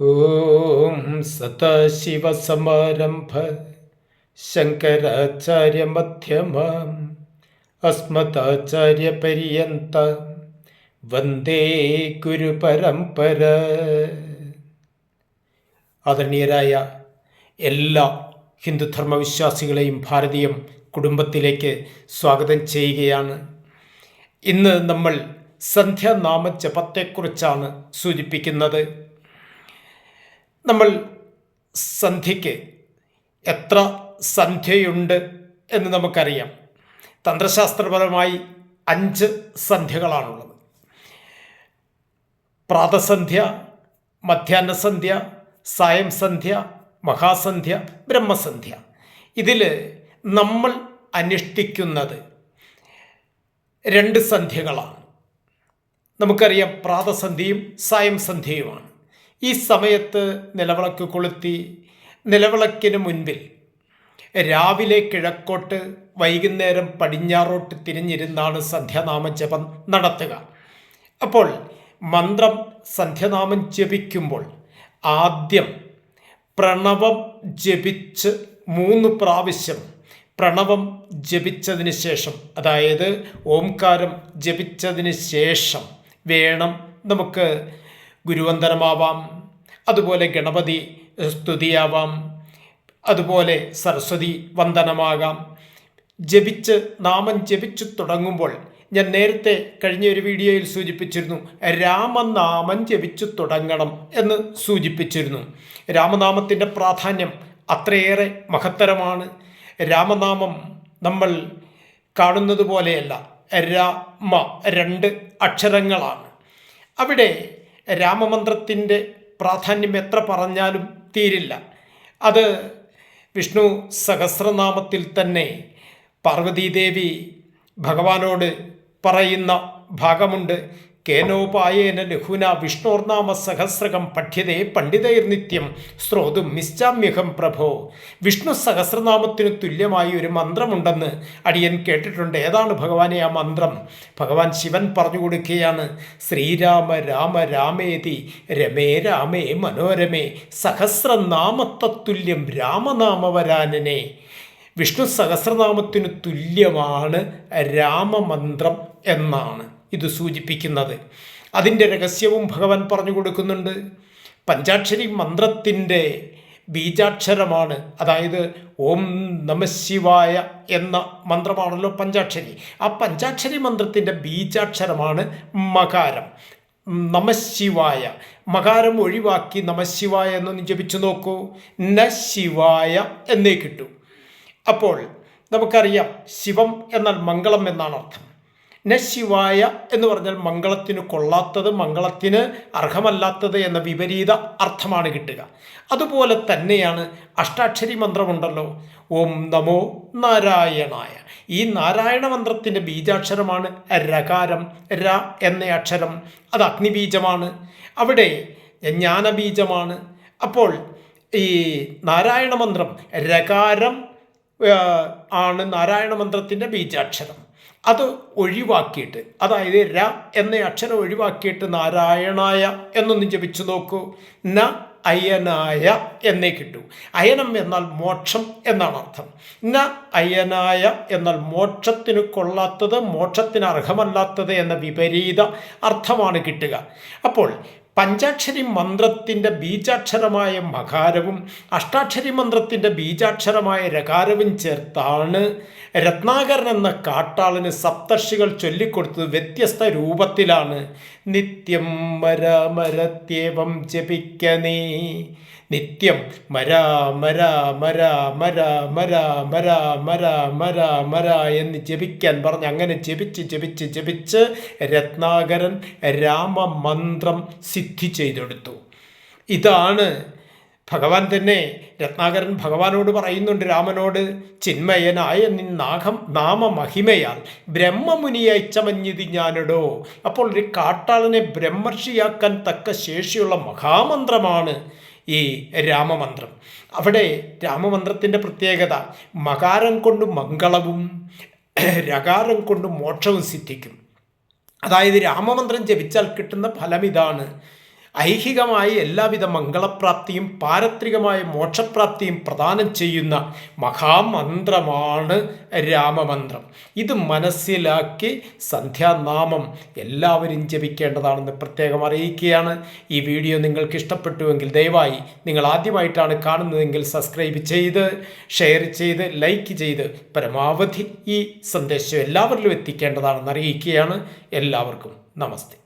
ഓം സദാശിവസമാരംഭ ശങ്കരാചാര്യമധ്യമാം അസ്മദാചാര്യപര്യന്ത വന്ദേ ഗുരുപരംപര ആദരണീയരായ എല്ലാ ഹിന്ദുധർമ്മ വിശ്വാസികളെയും ഭാരതീയം കുടുംബത്തിലേക്ക് സ്വാഗതം ചെയ്യുകയാണ്. ഇന്ന് നമ്മൾ സന്ധ്യാനാമ ജപത്തെക്കുറിച്ചാണ് സൂചിപ്പിക്കുന്നത്. നമ്മൾ സന്ധ്യയ്ക്ക് എത്ര സന്ധ്യയുണ്ട് എന്ന് നമുക്കറിയാം. തന്ത്രശാസ്ത്രപരമായി അഞ്ച് സന്ധ്യകളാണുള്ളത്. പ്രാതസന്ധ്യ മധ്യാഹ്നസന്ധ്യ സായം സന്ധ്യ മഹാസന്ധ്യ ബ്രഹ്മസന്ധ്യ. ഇതിൽ നമ്മൾ അനുഷ്ഠിക്കുന്നത് രണ്ട് സന്ധ്യകളാണ്. നമുക്കറിയാം പ്രാതസന്ധ്യയും സായം സന്ധ്യയുമാണ് ഈ സമയത്ത് നിലവിളക്ക് കൊളുത്തി നിലവിളക്കിന് മുൻപിൽ രാവിലെ കിഴക്കോട്ട് വൈകുന്നേരം പടിഞ്ഞാറോട്ട് തിരിഞ്ഞിരുന്നാണ് സന്ധ്യാനാമ ജപം നടത്തുക. അപ്പോൾ മന്ത്രം സന്ധ്യനാമം ജപിക്കുമ്പോൾ ആദ്യം പ്രണവം ജപിച്ച് മൂന്ന് പ്രാവശ്യം പ്രണവം ജപിച്ചതിന് ശേഷം അതായത് ഓംകാരം ജപിച്ചതിന് ശേഷം വേണം നമുക്ക് ഗുരുവന്ദനമാവാം. അതുപോലെ ഗണപതി സ്തുതിയാവാം. അതുപോലെ സരസ്വതി വന്ദനമാകാം. ജപിച്ച് നാമം ജപിച്ചു തുടങ്ങുമ്പോൾ ഞാൻ നേരത്തെ കഴിഞ്ഞ ഒരു വീഡിയോയിൽ സൂചിപ്പിച്ചിരുന്നു രാമനാമം ജപിച്ചു തുടങ്ങണം എന്ന് സൂചിപ്പിച്ചിരുന്നു. രാമനാമത്തിന്റെ പ്രാധാന്യം അത്രയേറെ മഹത്തരമാണ്. രാമനാമം നമ്മൾ കാണുന്നത് പോലെയല്ല രാമ രണ്ട് അക്ഷരങ്ങളാണ്. അവിടെ രാമമന്ത്രത്തിന്റെ പ്രാധാന്യം എത്ര പറഞ്ഞാലും തീരില്ല. അത് വിഷ്ണു സഹസ്രനാമത്തിൽ തന്നെ പാർവതീദേവി ഭഗവാനോട് പറയുന്ന ഭാഗമുണ്ട്. കേനോപായേന ലഘുന വിഷ്ണോർനാമ സഹസ്രകം പഠ്യതേ പണ്ഡിതൈർ നിത്യം. സ്രോതും നിശ്ചാമ്യഹം പ്രഭോ. വിഷ്ണു സഹസ്രനാമത്തിനു തുല്യമായി ഒരു മന്ത്രമുണ്ടെന്ന് അടിയൻ കേട്ടിട്ടുണ്ട്. ഏതാണ് ഭഗവാനെ ആ മന്ത്രം? ഭഗവാൻ ശിവൻ പറഞ്ഞു കൊടുക്കുകയാണ്. ശ്രീരാമ രാമ രാമേതി രമേ രാമേ മനോരമേ സഹസ്രനാമത്തത്തുല്യം രാമനാമവരാനനെ. വിഷ്ണു സഹസ്രനാമത്തിനു തുല്യമാണ് രാമമന്ത്രം എന്നാണ്. ഇത് സൂചിപ്പിക്കുന്നത്. അതിന്റെ രഹസ്യവും ഭഗവാൻ പറഞ്ഞു കൊടുക്കുന്നുണ്ട്. പഞ്ചാക്ഷരി മന്ത്രത്തിന്റെ ബീജാക്ഷരമാണ്. അതായത് ഓം നമശിവായ എന്ന മന്ത്രമാണല്ലോ പഞ്ചാക്ഷരി. ആ പഞ്ചാക്ഷരി മന്ത്രത്തിന്റെ ബീജാക്ഷരമാണ് മകാരം. നമശിവായ മകാരം ഒഴിവാക്കി നമശിവായ എന്നൊന്ന് ജപിച്ചു നോക്കൂ. ന ശിവായ എന്നേ കിട്ടൂ. അപ്പോൾ നമുക്കറിയാം ശിവം എന്നാൽ മംഗളം എന്നാണ് അർത്ഥം ന ശിവായ എന്ന് പറഞ്ഞാൽ മംഗളത്തിന് കൊള്ളാത്തത് മംഗളത്തിന് അർഹമല്ലാത്തത് എന്ന വിപരീത അർത്ഥമാണ് കിട്ടുക. അതുപോലെ തന്നെയാണ് അഷ്ടാക്ഷരി മന്ത്രമുണ്ടല്ലോ. ഓം നമോ നാരായണായ. ഈ നാരായണ മന്ത്രത്തിന്റെ ബീജാക്ഷരമാണ് രകാരം ര എന്ന അക്ഷരം. അത് അഗ്നിബീജമാണ്. അവിടെ ജ്ഞാനബീജമാണ്. അപ്പോൾ ഈ നാരായണ മന്ത്രം രകാരം ആണ് നാരായണ മന്ത്രത്തിന്റെ ബീജാക്ഷരം. അത് ഒഴിവാക്കിയിട്ട് അതായത് ര എന്ന അക്ഷരം ഒഴിവാക്കിയിട്ട് നാരായണായ എന്നൊന്ന് ജപിച്ചു നോക്കൂ. ന അയനായ എന്നേ കിട്ടൂ. അയനം എന്നാൽ മോക്ഷം എന്നാണ് അർത്ഥം. ന അയനായ എന്നാൽ മോക്ഷത്തിന് കൊള്ളാത്തത് മോക്ഷത്തിന് അർഹമല്ലാത്തത് എന്ന വിപരീത അർത്ഥമാണ് കിട്ടുക. അപ്പോൾ പഞ്ചാക്ഷരി മന്ത്രത്തിന്റെ ബീജാക്ഷരമായ മകാരവും അഷ്ടാക്ഷരി മന്ത്രത്തിന്റെ ബീജാക്ഷരമായ രകാരവും ചേർത്താണ് രത്നാകരൻ എന്ന കാട്ടാളിന് സപ്തർഷികൾ ചൊല്ലിക്കൊടുത്തത് വ്യത്യസ്ത രൂപത്തിലാണ്. നിത്യം മരമരത്യേവം ജപിക്കനേ. നിത്യം മരാ മരാ മരാ മരാ മരാ മരാ മരാ മരാ എന്ന് ജപിക്കാൻ പറഞ്ഞ് അങ്ങനെ ജപിച്ച് ജപിച്ച് ജപിച്ച് രത്നാകരൻ രാമമന്ത്രം സിദ്ധി ചെയ്തെടുത്തു. ഇതാണ് ഭഗവാൻ തന്നെ രത്നാകരൻ ഭഗവാനോട് പറയുന്നുണ്ട് രാമനോട് ചിന്മയനായ നാഗം നാമമഹിമയാൽ ബ്രഹ്മമുനിയായി ചമഞ്ഞത് ഞാനിടോ. അപ്പോൾ ഒരു കാട്ടാളനെ ബ്രഹ്മർഷിയാക്കാൻ തക്ക ശേഷിയുള്ള മഹാമന്ത്രമാണ് ഈ രാമമന്ത്രം. അവിടെ രാമമന്ത്രത്തിന്റെ പ്രത്യേകത മകാരം കൊണ്ട് മംഗളവും രകാരം കൊണ്ട് മോക്ഷവും സിദ്ധിക്കും. അതായത് രാമമന്ത്രം ജപിച്ചാൽ കിട്ടുന്ന ഫലം ഇതാണ്. ഐഹികമായ എല്ലാവിധ മംഗളപ്രാപ്തിയും പാരത്രികമായ മോക്ഷപ്രാപ്തിയും പ്രദാനം ചെയ്യുന്ന മഹാമന്ത്രമാണ് രാമമന്ത്രം. ഇത് മനസ്സിലാക്കി സന്ധ്യാനാമം എല്ലാവരും ജപിക്കേണ്ടതാണെന്ന് പ്രത്യേകം അറിയിക്കുകയാണ്. ഈ വീഡിയോ നിങ്ങൾക്ക് ഇഷ്ടപ്പെട്ടുവെങ്കിൽ ദയവായി നിങ്ങൾ ആദ്യമായിട്ടാണ് കാണുന്നതെങ്കിൽ സബ്സ്ക്രൈബ് ചെയ്ത് ഷെയർ ചെയ്ത് ലൈക്ക് ചെയ്ത് പരമാവധി ഈ സന്ദേശം എല്ലാവരിലും എത്തിക്കേണ്ടതാണെന്ന് അറിയിക്കുകയാണ്. എല്ലാവർക്കും നമസ്തേ.